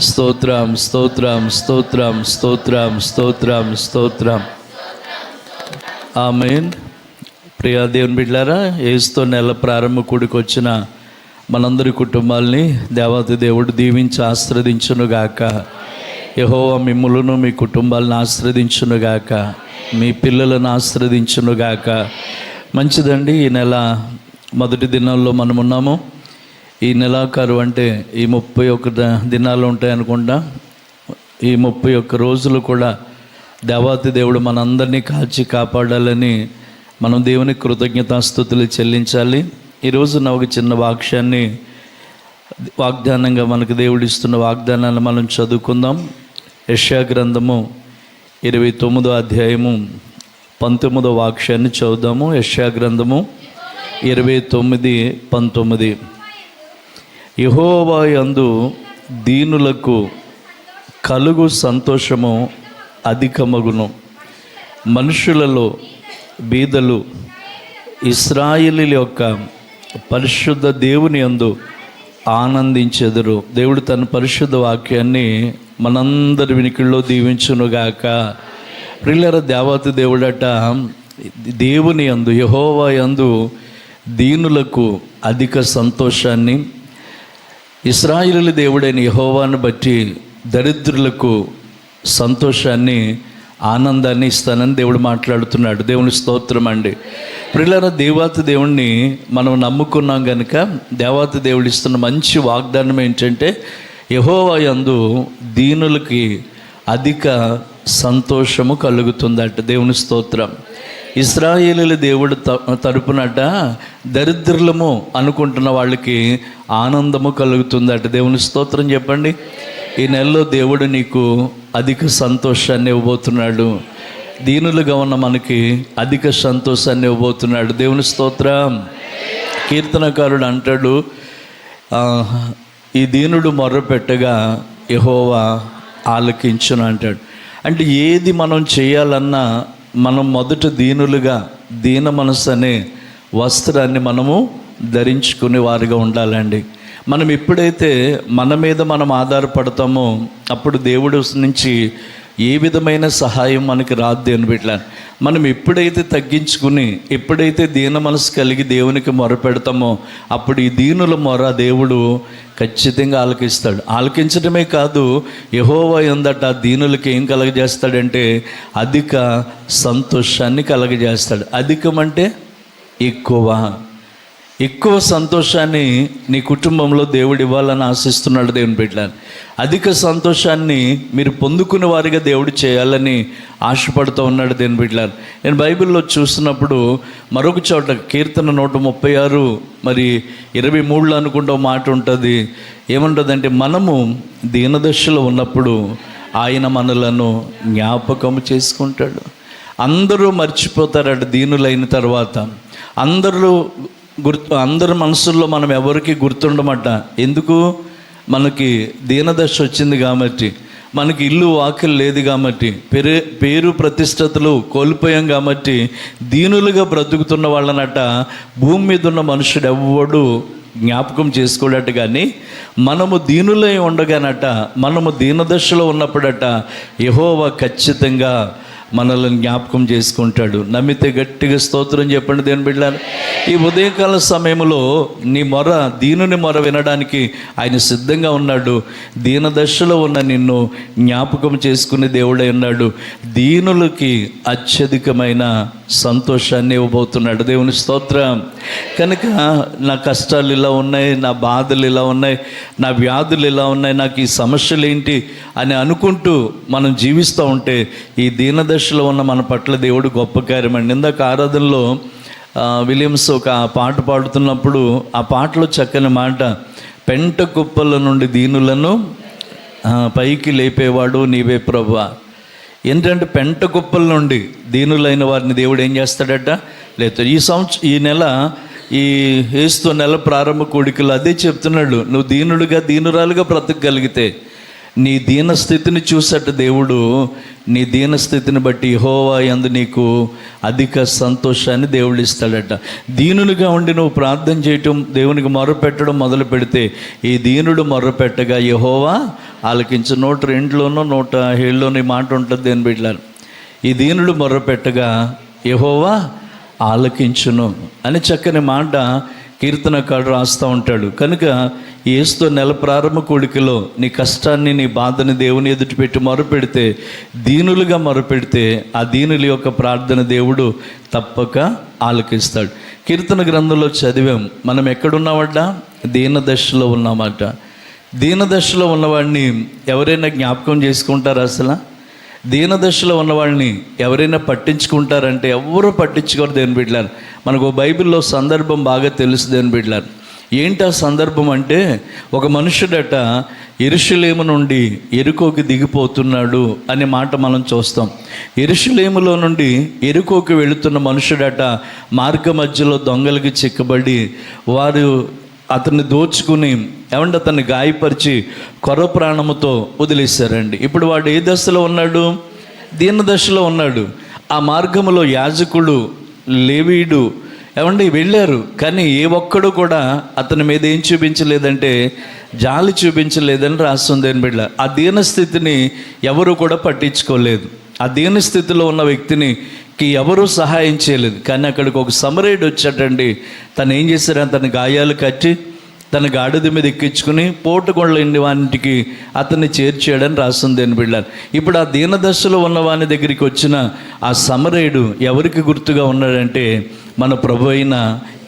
స్తోత్రం స్తోత్రం స్తోత్రం స్తోత్రం ఆమెన్. ప్రియా దేవుని బిడ్డారా ఏసుతో నెల ప్రారంభ కూడికి వచ్చిన మనందరి కుటుంబాల్ని దేవత దేవుడు దీవించి ఆశ్రదించునుగాక. యహోవా మిమ్ములను మీ కుటుంబాలను ఆశ్రదించునుగాక. మీ పిల్లలను ఆశ్రదించునుగాక. మంచిదండి ఈ నెల మొదటి దినాల్లో మనం ఉన్నాము ఈ నెలాఖరు అంటే ఈ ముప్పై ఒక్క దినాలు ఉంటాయి అనుకుంటా. ఈ ముప్పై ఒక్క రోజులు కూడా దేవాతి దేవుడు మనందరినీ కాల్చి కాపాడాలని మనం దేవుని కృతజ్ఞతాస్థుతులు చెల్లించాలి. ఈరోజు నా ఒక చిన్న వాక్యాన్ని వాగ్దానంగా మనకు దేవుడు ఇస్తున్న వాగ్దానాన్ని మనం చదువుకుందాం. యష్యా గ్రంథము ఇరవై తొమ్మిదో అధ్యాయము పంతొమ్మిదో వాక్యాన్ని చదువుదాము. యష్యా గ్రంథము ఇరవై తొమ్మిది పంతొమ్మిది. యహోవా యందు దీనులకు కలుగు సంతోషము అధికమగును. మనుషులలో బీదలు ఇస్రాయిలి యొక్క పరిశుద్ధ దేవుని యందు ఆనందించెదరు. దేవుడు తన పరిశుద్ధ వాక్యాన్ని మనందరి వినికిల్లో దీవించునుగాక. ప్రిల్లర దేవత దేవుడట దేవుని యందు యహోవా యందు దీనులకు అధిక సంతోషాన్ని ఇస్రాయిలు దేవుడైన యహోవాను బట్టి దరిద్రులకు సంతోషాన్ని ఆనందాన్ని ఇస్తానని దేవుడు మాట్లాడుతున్నాడు. దేవుని స్తోత్రం అండి. ప్రిల్లర దేవాత దేవుణ్ణి మనం నమ్ముకున్నాం కనుక దేవాత దేవుడు ఇస్తున్న మంచి వాగ్దానం ఏంటంటే యహోవా యందు దీనులకి అధిక సంతోషము కలుగుతుందట. దేవుని స్తోత్రం. ఇస్రాయేలీల దేవుడు త- తరపునట దరిద్రులము అనుకుంటున్న వాళ్ళకి ఆనందము కలుగుతుందట. దేవుని స్తోత్రం చెప్పండి. ఈ నెలలో దేవుడు నీకు అధిక సంతోషాన్ని ఇవ్వబోతున్నాడు. దీనులుగా ఉన్న మనకి అధిక సంతోషాన్ని ఇవ్వబోతున్నాడు. దేవుని స్తోత్రం. కీర్తనకారుడు అంటాడు ఈ దీనుడు మొర్రపెట్టగా యహోవా ఆలకించును అంటాడు. అంటే ఏది మనం చేయాలన్నా మనం మొదట దీనులుగా దీన మనసు అనే వస్త్రాన్ని మనము ధరించుకునే వారిగా ఉండాలండి. మనం ఎప్పుడైతే మన మీద మనం ఆధారపడతామో అప్పుడు దేవుడు నుంచి ఏ విధమైన సహాయం మనకి రాదు అని బిడ్డ మనం ఎప్పుడైతే తగ్గించుకుని ఎప్పుడైతే దీన మనసు కలిగి దేవునికి మొర పెడతామో అప్పుడు ఈ దీనుల మొర దేవుడు ఖచ్చితంగా ఆలకిస్తాడు. ఆలకించడమే కాదు యహోవా ఎందట దీనులకి ఏం కలగజేస్తాడంటే అధిక సంతోషాన్ని కలగజేస్తాడు. అధికం అంటే ఎక్కువ. ఎక్కువ సంతోషాన్ని నీ కుటుంబంలో దేవుడు ఇవ్వాలని ఆశిస్తున్నాడు దేవుని బిడ్డలని అధిక సంతోషాన్ని మీరు పొందుకున్న వారిగా దేవుడు చేయాలని ఆశపడుతూ ఉన్నాడు దేవుని బిడ్డలని నేను బైబిల్లో చూసినప్పుడు మరొక చోట కీర్తన నూట ముప్పై ఆరు మరి ఇరవై మూడులో అనుకుంటే మాట ఉంటుంది. ఏముంటుందంటే మనము దీనదశలో ఉన్నప్పుడు ఆయన మనలను జ్ఞాపకం చేసుకుంటాడు. అందరూ మర్చిపోతారట దీనులైన తర్వాత. అందరూ గుర్తు అందరి మనసుల్లో మనం ఎవరికి గుర్తుండమట. ఎందుకు? మనకి దీనదశ వచ్చింది కాబట్టి. మనకి ఇల్లు వాకిలు లేదు కాబట్టి. పేరు పేరు ప్రతిష్టతలు కోల్పోయాం కాబట్టి దీనులుగా బ్రతుకుతున్న వాళ్ళనట భూమి మీద ఉన్న మనుషుడు ఎవ్వడు జ్ఞాపకం చేసుకోడట కానీ మనము దీనులై ఉండగానట మనము దీనదశలో ఉన్నప్పుడట యహోవా ఖచ్చితంగా మనల్ని జ్ఞాపకం చేసుకుంటాడు. నమ్మితే గట్టిగా స్తోత్రం చెప్పండి దేని బిడ్డాను ఈ ఉదయకాల సమయంలో నీ మొర దీనుని మొర వినడానికి ఆయన సిద్ధంగా ఉన్నాడు. దీనదశలో ఉన్న నిన్ను జ్ఞాపకం చేసుకునే దేవుడై ఉన్నాడు. దీనులకి అత్యధికమైన సంతోషాన్ని ఇవ్వబోతున్నాడు. దేవుని స్తోత్రం. కనుక నా కష్టాలు ఇలా ఉన్నాయి నా బాధలు ఇలా ఉన్నాయి నా వ్యాధులు ఇలా ఉన్నాయి నాకు ఈ సమస్యలు ఏంటి అని అనుకుంటూ మనం జీవిస్తూ ఉంటే ఈ దశలో ఉన్న మన పట్ల దేవుడు గొప్ప కార్యం అండి. ఇందాక ఆరాధనలో విలియమ్స్ ఒక పాట పాడుతున్నప్పుడు ఆ పాటలో చక్కని మాట పెంట కుప్పల నుండి దీనులను పైకి లేపేవాడు నీవే ప్రభు ఏంటంటే పెంట కుప్పల నుండి దీనులైన వారిని దేవుడు ఏం చేస్తాడట? లేదు ఈ సంవత్సరం ఈ నెల ఈ ఏస్తు నెల ప్రారంభ కోడికలు అదే చెప్తున్నాడు నువ్వు దీనుడుగా దీనురాలుగా బ్రతకగలిగితే నీ దీన స్థితిని చూసట దేవుడు నీ దీన స్థితిని బట్టి హోవా యందు నీకు అధిక సంతోషాన్ని దేవుడు ఇస్తాడట దీనులుగా ఉండి నువ్వు ప్రార్థన చేయటం దేవునికి మొరపెట్టడం మొదలు పెడితే ఈ దీనుడు మొర్రపెట్టగా యహోవా ఆలకించు నూట రెండులోనూ నూట ఏడులోనూ మాట ఉంటుంది దేని బిడ్డలారు. ఈ దీనుడు మొర్రపెట్టగా యహోవా ఆలకించును అని చక్కని మాట కీర్తనకాడు రాస్తూ ఉంటాడు. కనుక ఏసుతో నెల ప్రారంభ కోడికలో నీ కష్టాన్ని నీ బాధని దేవుని ఎదుటి పెట్టి మొరపెడితే దీనులుగా మొరపెడితే ఆ దీనుల యొక్క ప్రార్థన దేవుడు తప్పక ఆలకిస్తాడు. కీర్తన గ్రంథంలో చదివాం మనం ఎక్కడున్నామట? దీన దశలో ఉన్నామట. దీన ఉన్నవాడిని ఎవరైనా జ్ఞాపకం చేసుకుంటారా అసలు? దీనదశలో ఉన్నవాళ్ళని ఎవరైనా పట్టించుకుంటారంటే ఎవరు పట్టించుకోరు దేని బిడ్డలారు. మనకు ఓ బైబిల్లో సందర్భం బాగా తెలుసు దేని బిడ్డలారు. ఏంటి ఆ సందర్భం అంటే ఒక మనుషుడట ఎరుషులేము నుండి ఎరుకోకి దిగిపోతున్నాడు అనే మాట మనం చూస్తాం. ఎరుషులేములో నుండి ఎరుకోకి వెళుతున్న మనుషుడట మార్గ మధ్యలో దొంగలకి చిక్కబడి వారు అతన్ని దోచుకుని ఏమంటే అతన్ని గాయపరిచి కొర ప్రాణముతో వదిలేశారండి. ఇప్పుడు వాడు ఏ దశలో ఉన్నాడు? దీన దశలో ఉన్నాడు. ఆ మార్గములో యాజకుడు లేవీడు ఏమండి వెళ్ళారు. కానీ ఏ ఒక్కడు కూడా అతని మీద ఏం చూపించలేదంటే జాలి చూపించలేదని రాస్తుంది అని బిడ్డ. ఆ దీన స్థితిని ఎవరు కూడా పట్టించుకోలేదు. ఆ దీన స్థితిలో ఉన్న వ్యక్తిని కి ఎవరూ సహాయం చేయలేదు. కానీ అక్కడికి ఒక సమరేడు వచ్చాటండి తను ఏం చేశారు? తన గాయాలు కట్టి తన గాడిద మీద ఎక్కించుకుని పోటుకొండలేని వానికి అతన్ని చేర్చాడని రాస్తుంది అని బిళ్ళారు ఇప్పుడు ఆ దీనదశలో ఉన్న వాని దగ్గరికి వచ్చిన ఆ సమరేయుడు ఎవరికి గుర్తుగా ఉన్నాడంటే మన ప్రభు అయిన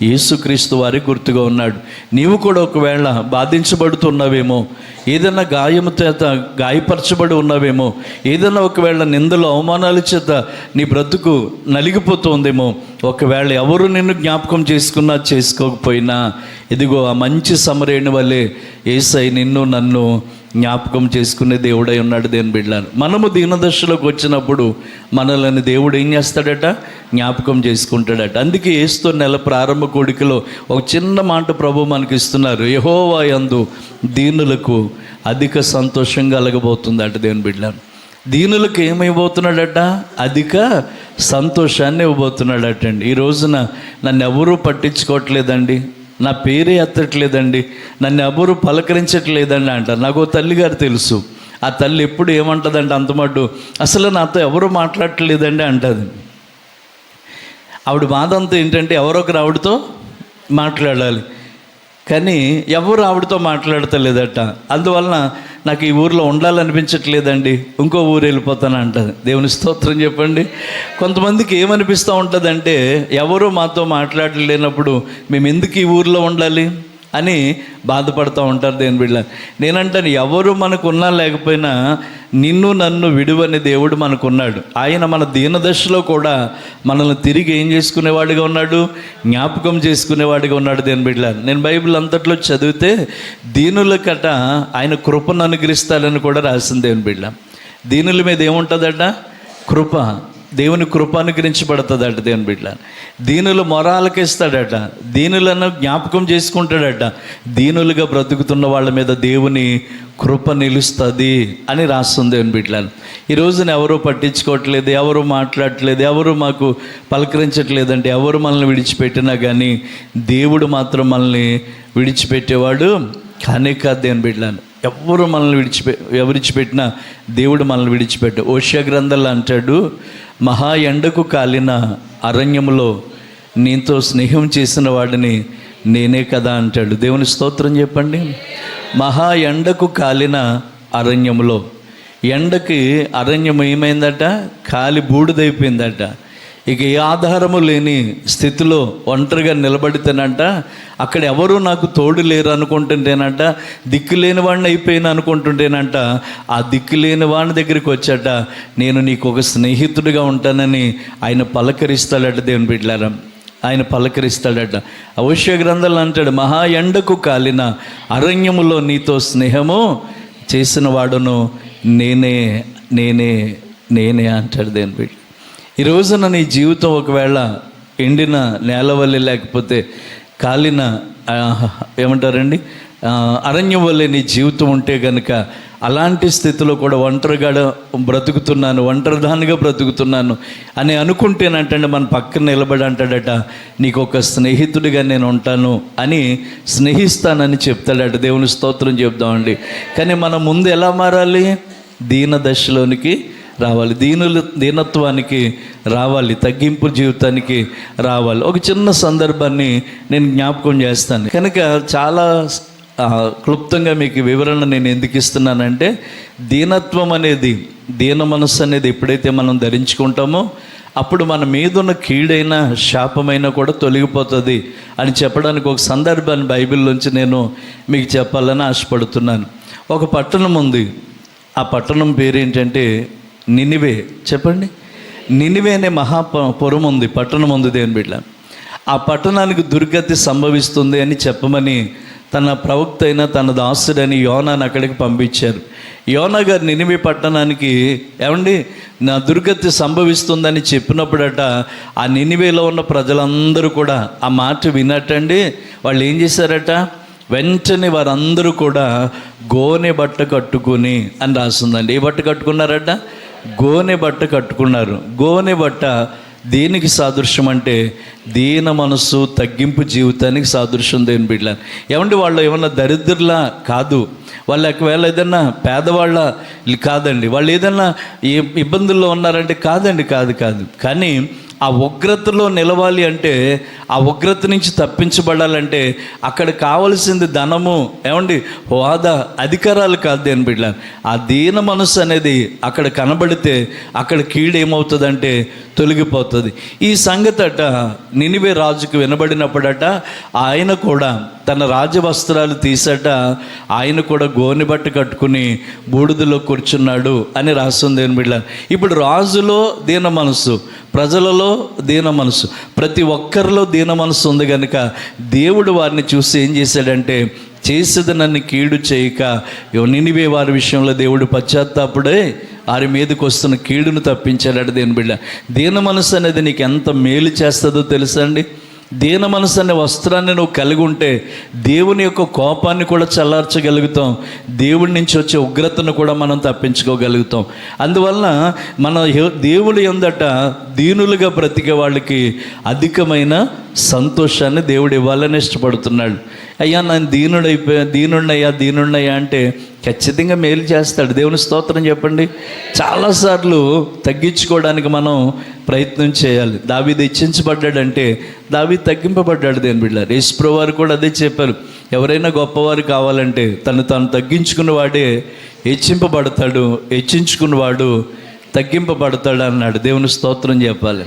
యేసుక్రీస్తు వారి గుర్తుగా ఉన్నాడు. నీవు కూడా ఒకవేళ బాధించబడుతున్నావేమో ఏదైనా గాయము చేత గాయపరచబడి ఉన్నావేమో ఏదైనా ఒకవేళ నిందలు అవమానాల చేత నీ బ్రతుకు నలిగిపోతుందేమో ఒకవేళ ఎవరు నిన్ను జ్ఞాపకం చేసుకున్నా చేసుకోకపోయినా ఇదిగో ఆ మంచి సమరేణి వల్లే ఏసై నిన్ను నన్ను జ్ఞాపకం చేసుకునే దేవుడై ఉన్నాడు దేని బిడ్డలను మనము దీనదశలోకి వచ్చినప్పుడు మనల్ని దేవుడు ఏం చేస్తాడట? జ్ఞాపకం చేసుకుంటాడట. అందుకే ఏస్తో నెల ప్రారంభ కోడికలో ఒక చిన్న మాట ప్రభు మనకి ఇస్తున్నారు. యహోవా యందు దీనులకు అధిక సంతోషం కలగబోతుందట దేవుని బిడ్డలను దీనులకు ఏమైపోతున్నాడట? అధిక సంతోషాన్ని ఇవ్వబోతున్నాడట అండి ఈ రోజున నన్ను ఎవరూ పట్టించుకోవట్లేదండి. నా పేరే ఎత్తట్లేదండి. నన్ను ఎవరు పలకరించట్లేదండి అంటారు నాకు ఓ తల్లి గారు తెలుసు. ఆ తల్లి ఎప్పుడు ఏమంటుందంటే అంతమట్టు అసలు నాతో ఎవరు మాట్లాడట్లేదండి అంటుంది. ఆవిడ బాధ అంతా ఏంటంటే ఎవరొకరు ఆవిడతో మాట్లాడాలి. కానీ ఎవరు ఆవిడతో మాట్లాడతలేదట. అందువలన నాకు ఈ ఊర్లో ఉండాలనిపించట్లేదండి. ఇంకో ఊరు వెళ్ళిపోతాను అంటది. దేవుని స్తోత్రం చెప్పండి. కొంతమందికి ఏమనిపిస్తూ ఉంటుందంటే ఎవరు మాతో మాట్లాడలేనప్పుడు మేము ఎందుకు ఈ ఊర్లో ఉండాలి? అని బాధపడుతూ ఉంటారు దేని బిడ్డ నేనంటాను ఎవరు మనకున్నా లేకపోయినా నిన్ను నన్ను విడువని దేవుడు మనకున్నాడు. ఆయన మన దీనదశలో కూడా మనల్ని తిరిగి ఏం చేసుకునేవాడిగా ఉన్నాడు? జ్ఞాపకం చేసుకునేవాడిగా ఉన్నాడు దేని బిడ్డ నేను బైబిల్ అంతట్లో చదివితే దీనుల కట ఆయన కృపను అనుగ్రహిస్తాడని కూడా రాసింది దేని బిడ్డ దీనుల మీద ఏముంటుందట? కృప. దేవుని కృప అనుగ్రహించబడుతుందట దేవుని బిడ్డ దీనులు మొరాలకిస్తాడట. దీనులను జ్ఞాపకం చేసుకుంటాడట. దీనులుగా బ్రతుకుతున్న వాళ్ళ మీద దేవుని కృప నిలుస్తుంది అని రాస్తుంది దేవుని బిడ్డలను ఈ రోజున ఎవరు పట్టించుకోవట్లేదు ఎవరు మాట్లాడట్లేదు ఎవరు మాకు పలకరించట్లేదంటే ఎవరు మనల్ని విడిచిపెట్టినా కానీ దేవుడు మాత్రం మనల్ని విడిచిపెట్టేవాడు కానీ కాదు దేవుని బిడ్డలను ఎవరు మనల్ని విడిచిపె ఎవరిచిపెట్టినా దేవుడు మనల్ని విడిచిపెట్టు ఓషియా గ్రంథాలు అంటాడు మహా ఎండకు కాలిన అరణ్యములో నీతో స్నేహం చేసిన వాడిని నేనే కదా అంటాడు. దేవుని స్తోత్రం చెప్పండి. మహా ఎండకు కాలిన అరణ్యములో ఎండకి అరణ్యం ఏమైందట? కాలి బూడిదైపోయిందట. ఇక ఏ ఆధారము లేని స్థితిలో ఒంటరిగా నిలబడితేనంట అక్కడ ఎవరు నాకు తోడు లేరు అనుకుంటుంటేనంట దిక్కు లేని వాడిని అయిపోయిన అనుకుంటుంటేనంట ఆ దిక్కు లేని వాడి దగ్గరికి వచ్చాట నేను నీకు ఒక స్నేహితుడిగా ఉంటానని ఆయన పలకరిస్తాడట దేవుని బిడ్డారా ఆయన పలకరిస్తాడట. అవశ్య గ్రంథాలు అంటాడు మహా ఎండకు కాలిన అరణ్యములో నీతో స్నేహము చేసిన వాడును నేనే నేనే నేనే అంటాడు దేని బిడ్డ ఈ రోజున నీ జీవితం ఒకవేళ ఎండిన నేలవల్లి లేకపోతే కాలిన ఏమంటారండి? అరణ్యం వల్లే నీ జీవితం ఉంటే కనుక అలాంటి స్థితిలో కూడా ఒంటరిగా బ్రతుకుతున్నాను ఒంటరిదానిగా బ్రతుకుతున్నాను అని అనుకుంటేనంటే మన పక్కన నిలబడి అంటాడట నీకు ఒక స్నేహితుడిగా నేను ఉంటాను అని స్నేహిస్తానని చెప్తాడట. దేవుని స్తోత్రం చెప్దామండి. కానీ మనం ముందు ఎలా మారాలి? దీన దశలోనికి రావాలి. దీనులు దీనత్వానికి రావాలి. తగ్గింపు జీవితానికి రావాలి. ఒక చిన్న సందర్భాన్ని నేను జ్ఞాపకం చేస్తాను. కనుక చాలా క్లుప్తంగా మీకు వివరణ నేను ఎందుకు ఇస్తున్నానంటే దీనత్వం అనేది దీన మనస్సు అనేది ఎప్పుడైతే మనం ధరించుకుంటామో అప్పుడు మన మీదున్న కీడైన శాపమైనా కూడా తొలగిపోతుంది అని చెప్పడానికి ఒక సందర్భాన్ని బైబిల్లోంచి నేను మీకు చెప్పాలని ఆశపడుతున్నాను. ఒక పట్టణం ఉంది. ఆ పట్టణం పేరు ఏంటంటే నినివే. చెప్పండి. నినివే అనే మహా ప- ఉంది పట్టణం ఉంది దేని బిడ్డ. ఆ పట్టణానికి దుర్గతి సంభవిస్తుంది అని చెప్పమని తన ప్రవక్త అయిన తన దాసుడని యోనాని అక్కడికి పంపించారు. యోనా గారు నినివి పట్టణానికి ఏమండి? నా దుర్గతి సంభవిస్తుందని చెప్పినప్పుడట ఆ నినివేలో ఉన్న ప్రజలందరూ కూడా ఆ మాట వినట్టండి వాళ్ళు ఏం చేశారట? వెంటనే వారందరూ కూడా గోనె బట్ట కట్టుకుని అని రాస్తుందండి ఏ బట్ట కట్టుకున్నారట? గోనె బట్ట కట్టుకున్నారు. గోనె బట్ట దేనికి సాదృశ్యం అంటే దీన మనస్సు తగ్గింపు జీవితానికి సాదృశ్యం దేని బిడ్డ ఏమంటే వాళ్ళు ఏమన్నా దరిద్రులా కాదు. వాళ్ళు ఒకవేళ ఏదన్నా పేదవాళ్ళ కాదండి. వాళ్ళు ఏదన్నా ఇబ్బందుల్లో ఉన్నారంటే కాదండి కాదు కాదు. కానీ ఆ ఉగ్రతలో నిలవాలి అంటే ఆ ఉగ్రత నుంచి తప్పించబడాలంటే అక్కడ కావలసింది ధనము. ఏమండి? హోదా అధికారాలు కాదు దేని బిడ్డ. ఆ దీన మనస్సు అనేది అక్కడ కనబడితే అక్కడ కీడు ఏమవుతుందంటే తొలగిపోతుంది. ఈ సంగతి అట నినివే రాజుకు వినబడినప్పుడట ఆయన కూడా తన రాజవస్త్రాలు తీసట ఆయన కూడా గోని బట్ట కట్టుకుని బూడిదలో కూర్చున్నాడు అని రాస్తుంది దేని బిడ్డ. ఇప్పుడు రాజులో దీన మనస్సు. ప్రజలలో దీన మనసు. ప్రతి ఒక్కరిలో దీన మనసు ఉంది కనుక దేవుడు వారిని చూసి ఏం చేశాడంటే చేసేది నన్ను కీడు చేయక నినివే వారి విషయంలో దేవుడు పశ్చాత్తాపుడే వారి మీదకి వస్తున్న కీడును తప్పించాడట దేని బిడ్డ. దీన మనసు అనేది నీకు ఎంత మేలు చేస్తుందో తెలుసా అండి? దీన మనసు అనే వస్త్రాన్ని నువ్వు కలిగి ఉంటే దేవుని యొక్క కోపాన్ని కూడా చల్లార్చగలుగుతాం. దేవుడి నుంచి వచ్చే ఉగ్రతను కూడా మనం తప్పించుకోగలుగుతాం. అందువలన మన దేవుడు దేవుడి ఎందట దీనులుగా బ్రతికే వాళ్ళకి అధికమైన సంతోషాన్ని దేవుడు ఇవ్వాలని ఇష్టపడుతున్నాడు. అయ్యా నేను దీనుడైపోయా దీనున్నయ్యా దీనున్నయ్యా అంటే ఖచ్చితంగా మేలు చేస్తాడు. దేవుని స్తోత్రం చెప్పండి. చాలాసార్లు తగ్గించుకోవడానికి మనం ప్రయత్నం చేయాలి. దావీది హెచ్చించబడ్డాడంటే దావీ తగ్గింపబడ్డాడు దేని బిడ్డ యేసుప్రభు వారు కూడా అదే చెప్పారు. ఎవరైనా గొప్పవారు కావాలంటే తను తాను తగ్గించుకున్న వాడే హెచ్చింపబడతాడు హెచ్చించుకున్నవాడు తగ్గింపబడతాడు అన్నాడు. దేవుని స్తోత్రం చెప్పాలి.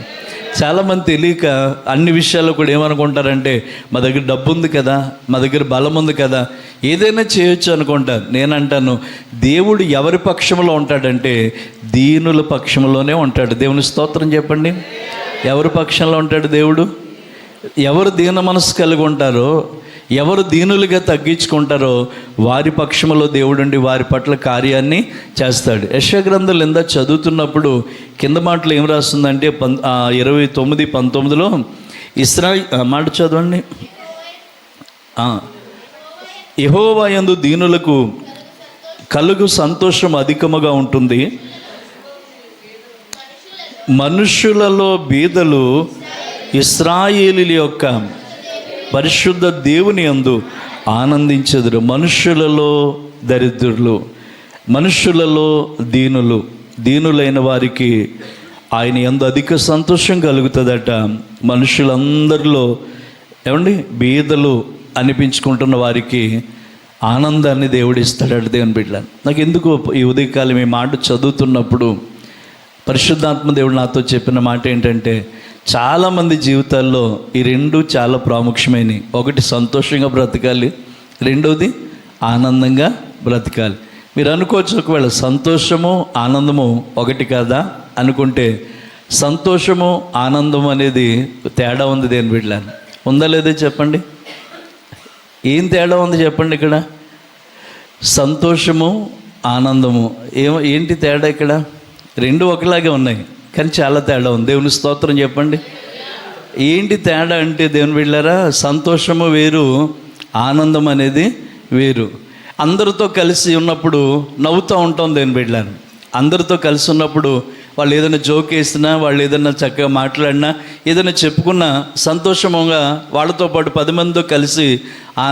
చాలామంది తెలియక అన్ని విషయాల్లో కూడా ఏమనుకుంటారంటే మా దగ్గర డబ్బు ఉంది కదా మా దగ్గర బలం ఉంది కదా ఏదైనా చేయొచ్చు అనుకుంటారు నేనంటాను దేవుడు ఎవరి పక్షంలో ఉంటాడంటే దీనుల పక్షంలోనే ఉంటాడు. దేవుని స్తోత్రం చెప్పండి. ఎవరి పక్షంలో ఉంటాడు దేవుడు? ఎవరు దీన మనసు కలిగి ఉంటారో ఎవరు దీనులుగా తగ్గించుకుంటారో వారి పక్షంలో దేవుడుండి వారి పట్ల కార్యాన్ని చేస్తాడు. యశగ్రంథాలు ఇందా చదువుతున్నప్పుడు కింద మాటలు ఏం రాస్తుందంటే పం ఇరవై తొమ్మిది పంతొమ్మిదిలో ఇస్రా మాట చదవండి. యహోవాయందు దీనులకు కలుగు సంతోషం అధికముగా ఉంటుంది. మనుష్యులలో బీదలు ఇస్రాయేలీల యొక్క పరిశుద్ధ దేవుని అందు ఆనందించెదరు. మనుష్యులలో దరిద్రులు మనుష్యులలో దీనులు దీనులైన వారికి ఆయన ఎందు అధిక సంతోషం కలుగుతుందట. మనుషులందరిలో ఏమండి? బీదలు అనిపించుకుంటున్న వారికి ఆనందాన్ని దేవుడిస్తాడట దేవుని బిడ్డ. నాకు ఎందుకు ఈ ఉదయకాలం ఈ మాట చదువుతున్నప్పుడు పరిశుద్ధాత్మ దేవుడు నాతో చెప్పిన మాట ఏంటంటే చాలామంది జీవితాల్లో ఈ రెండు చాలా ప్రాముఖ్యమైనవి. ఒకటి సంతోషంగా బ్రతకాలి రెండవది ఆనందంగా బ్రతకాలి. మీరు అనుకోవచ్చు ఒకవేళ సంతోషము ఆనందము ఒకటి కాదా అనుకుంటే సంతోషము ఆనందం అనేది తేడా ఉంది దేని బిడ్డలాను ఉందా లేదా చెప్పండి? ఏం తేడా ఉంది చెప్పండి ఇక్కడ? సంతోషము ఆనందము. ఏమో ఏంటి తేడా ఇక్కడ? రెండు ఒకలాగే ఉన్నాయి. కానీ చాలా తేడా ఉంది. దేవుని స్తోత్రం చెప్పండి. ఏంటి తేడా అంటే దేవుని వెళ్ళారా సంతోషము వేరు ఆనందం అనేది వేరు. అందరితో కలిసి ఉన్నప్పుడు నవ్వుతూ ఉంటాం దేవుని బిడ్డలాను అందరితో కలిసి ఉన్నప్పుడు వాళ్ళు ఏదైనా జోక్ వేసినా వాళ్ళు ఏదైనా చక్కగా మాట్లాడినా ఏదైనా చెప్పుకున్నా సంతోషంగా వాళ్ళతో పాటు పది మందితో కలిసి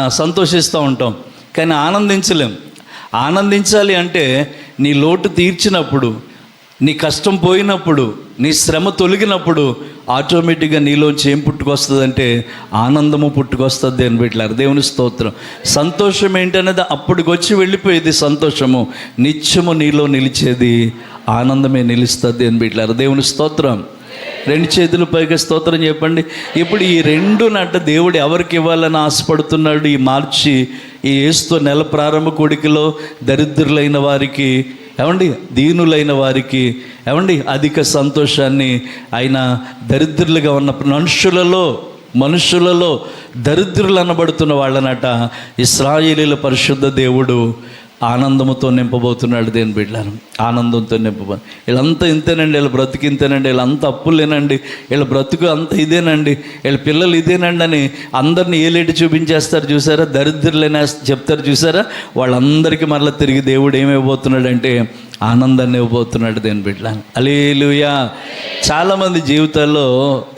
సంతోషిస్తూ ఉంటాం. కానీ ఆనందించలేం. ఆనందించాలి అంటే నీ లోటు తీర్చినప్పుడు నీ కష్టం పోయినప్పుడు నీ శ్రమ తొలగినప్పుడు ఆటోమేటిక్గా నీలోంచి ఏం పుట్టుకొస్తుందంటే ఆనందము పుట్టుకొస్తుంది అని పెట్టారు దేవుని స్తోత్రం. సంతోషం ఏంటనేది అప్పటికొచ్చి వెళ్ళిపోయేది సంతోషము. నిత్యము నీలో నిలిచేది ఆనందమే నిలుస్తుంది అని పెట్టారు దేవుని స్తోత్రం. రెండు చేతులు పైగా స్తోత్రం చెప్పండి. ఇప్పుడు ఈ రెండు నట దేవుడు ఎవరికి ఇవ్వాలని ఆశపడుతున్నాడు? ఈ మార్చి ఈ ఏసుతో నెల ప్రారంభ కొడికలో దరిద్రులైన వారికి ఏమండి దీనులైన వారికి ఏమండి అధిక సంతోషాన్ని ఆయన దరిద్రులుగా ఉన్న మనుషులలో మనుషులలో దరిద్రులు అనబడుతున్న వాళ్ళనట ఇస్రాయేలీల పరిశుద్ధ దేవుడు ఆనందముతో నింపబోతున్నాడు దేని బిడ్డలను ఆనందంతో నింపబో వీళ్ళంతా ఇంతేనండి వీళ్ళ బ్రతుకు ఇంతేనండి వీళ్ళంతా అప్పులేనండి వీళ్ళ బ్రతుకు అంత ఇదేనండి వీళ్ళ పిల్లలు ఇదేనండి అని అందరిని ఏలేటి చూపించేస్తారు చూసారా? దరిద్రులైన చెప్తారు చూసారా? వాళ్ళందరికీ మరలా తిరిగి దేవుడు ఏమైపోతున్నాడంటే ఆనందాన్ని ఇవ్వబోతున్నాడు దేని బిడ్డలను అలీలుయా చాలామంది జీవితాల్లో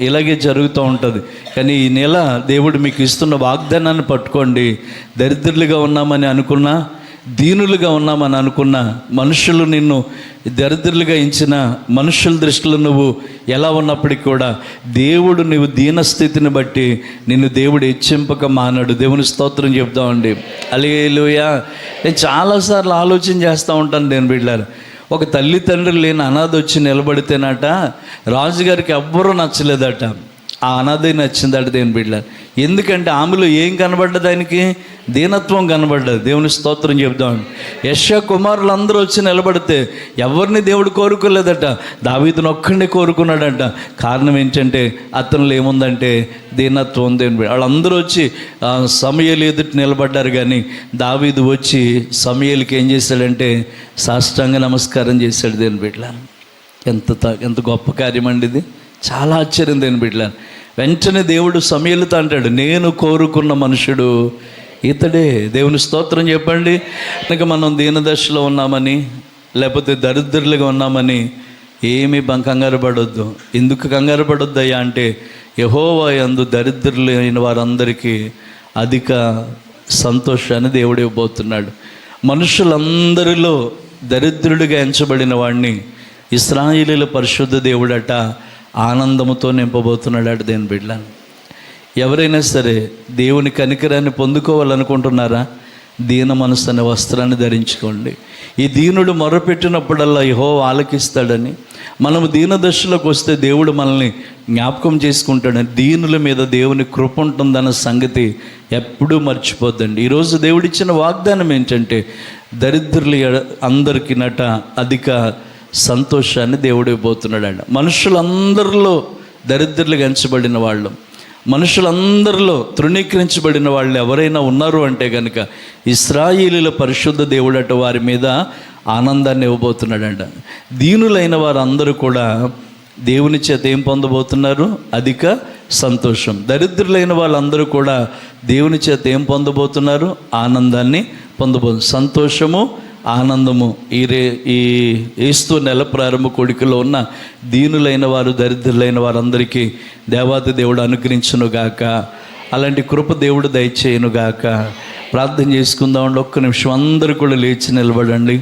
ఇలాగే జరుగుతూ ఉంటుంది. కానీ ఈ నెల దేవుడు మీకు ఇస్తున్న వాగ్దానాన్ని పట్టుకోండి. దరిద్రులుగా ఉన్నామని అనుకున్నా దీనులుగా ఉన్నామని అనుకున్న మనుషులు నిన్ను దరిద్రులుగా ఇచ్చిన మనుషుల దృష్టిలో నువ్వు ఎలా ఉన్నప్పటికీ కూడా దేవుడు నువ్వు దీనస్థితిని బట్టి నిన్ను దేవుడు హెచ్చింపక మానాడు. దేవుని స్తోత్రం చెప్తామండి అలేలుయా నేను చాలాసార్లు ఆలోచన చేస్తూ ఉంటాను నేను బిడ్డారు ఒక తల్లి తండ్రి లేని అనాథ వచ్చి నిలబడితేనట రాజుగారికి ఎవ్వరూ నచ్చలేదట. ఆ అనాథే నచ్చిందట దేని బిడ్డారు ఎందుకంటే ఆమెలో ఏం కనబడ్డది ఆయనకి దీనత్వం కనబడ్డది. దేవుని స్తోత్రం చెప్దాం యశ కుమారులు అందరూ వచ్చి నిలబడితే ఎవరిని దేవుడు కోరుకోలేదట? దావీదుని ఒక్కడిని కోరుకున్నాడంట. కారణం ఏంటంటే అతనిలో ఏముందంటే దీనత్వం దేని బిడ్డ వాళ్ళందరూ వచ్చి సమయలు ఎదుటి నిలబడ్డారు కానీ దావీదు వచ్చి సమయలకి ఏం చేశాడంటే సాష్టాంగ నమస్కారం చేశాడు దేని బిడ్డ ఎంత త- ఎంత గొప్ప కార్యం అండి ఇది. చాలా ఆశ్చర్యం దేని బిడ్డలాను వెంటనే దేవుడు సమయలుతో అంటాడు నేను కోరుకున్న మనుషుడు ఇతడే. దేవుని స్తోత్రం చెప్పండి. కనుక మనం దీనదశలో ఉన్నామని లేకపోతే దరిద్రులుగా ఉన్నామని ఏమీ కంగారు పడొద్దు. ఎందుకు కంగారు పడొద్దు అయ్యా అంటే యహోవా యందు దరిద్రులైన వారందరికీ అధిక సంతోషాన్ని దేవుడు ఇవ్వబోతున్నాడు. మనుషులందరిలో దరిద్రుడిగా ఎంచబడిన వాడిని ఇస్రాయిలీల పరిశుద్ధ దేవుడట ఆనందముతో నింపబోతున్నాడు దేని బిడ్డలను ఎవరైనా సరే దేవుని కనికరాన్ని పొందుకోవాలనుకుంటున్నారా? దీన మనసు అనే వస్త్రాన్ని ధరించుకోండి. ఈ దీనుడు మొరపెట్టినప్పుడల్లా యహో ఆలకిస్తాడని మనము దీన దశలోకి వస్తే దేవుడు మనల్ని జ్ఞాపకం చేసుకుంటాడని దీనుల మీద దేవుని కృప ఉంటుందన్న సంగతి ఎప్పుడూ మర్చిపోద్దండి. ఈరోజు దేవుడిచ్చిన వాగ్దానం ఏంటంటే దరిద్రులు అందరికీ నట అధిక సంతోషాన్ని దేవుడు ఇవ్వబోతున్నాడండి మనుషులందరిలో దరిద్రులు గంచబడిన వాళ్ళు మనుషులందరిలో తృణీకరించబడిన వాళ్ళు ఎవరైనా ఉన్నారు అంటే కనుక ఇస్రాయిలీల పరిశుద్ధ దేవుడట వారి మీద ఆనందాన్ని ఇవ్వబోతున్నాడంట. దీనులైన వారందరూ కూడా దేవుని చేత ఏం పొందబోతున్నారు? అధిక సంతోషం. దరిద్రులైన వాళ్ళందరూ కూడా దేవుని చేత ఏం పొందబోతున్నారు? ఆనందాన్ని పొందబో సంతోషము ఆనందము. ఈ రే ఈ ఏస్తు నెల ప్రారంభ కోడికలో ఉన్న దీనులైన వారు దరిద్రులైన వారందరికీ దేవాది దేవుడు అనుగ్రహించును గాక. అలాంటి కృప దేవుడు దయచేయను గాక. ప్రార్థన చేసుకుందామండి ఒక్క నిమిషం అందరూ కూడా లేచి నిలబడండి.